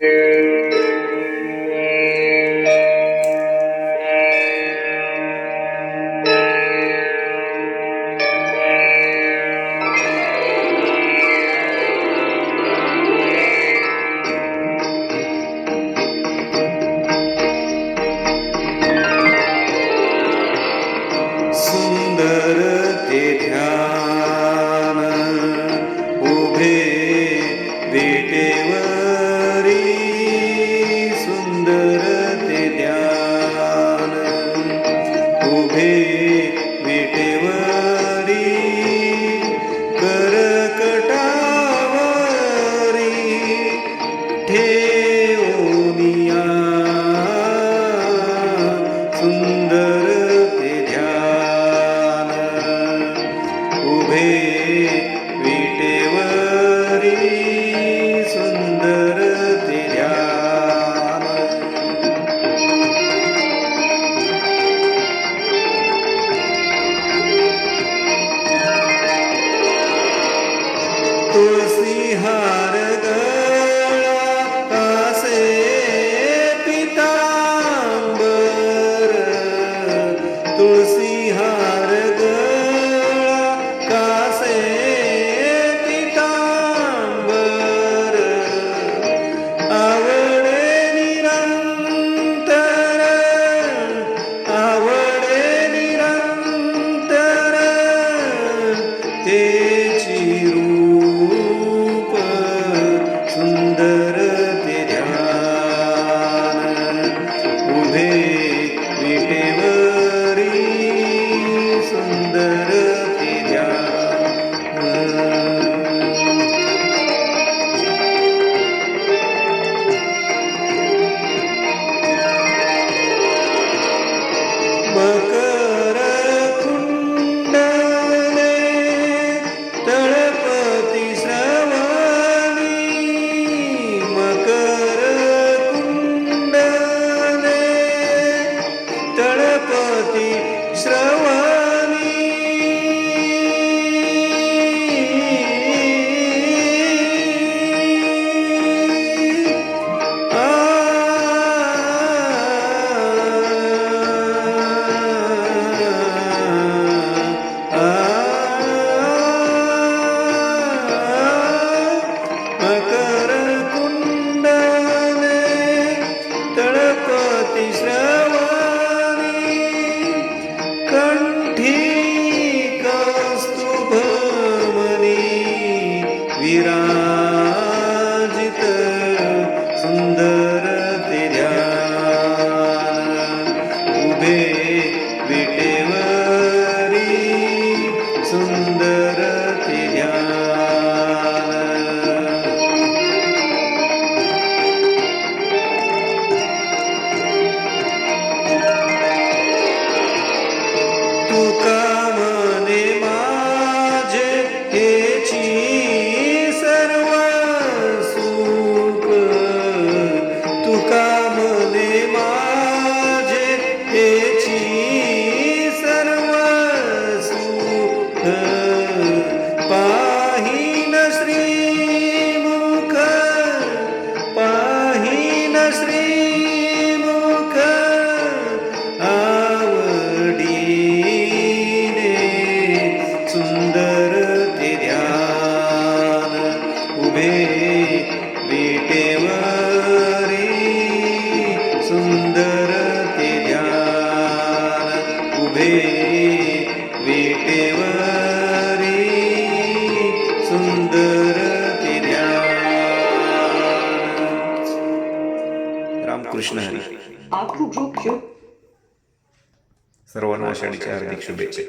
Eh... तळपती Shravani Ramakrishna Hari सर्वांना आषाढीच्या हार्दिक शुभेच्छा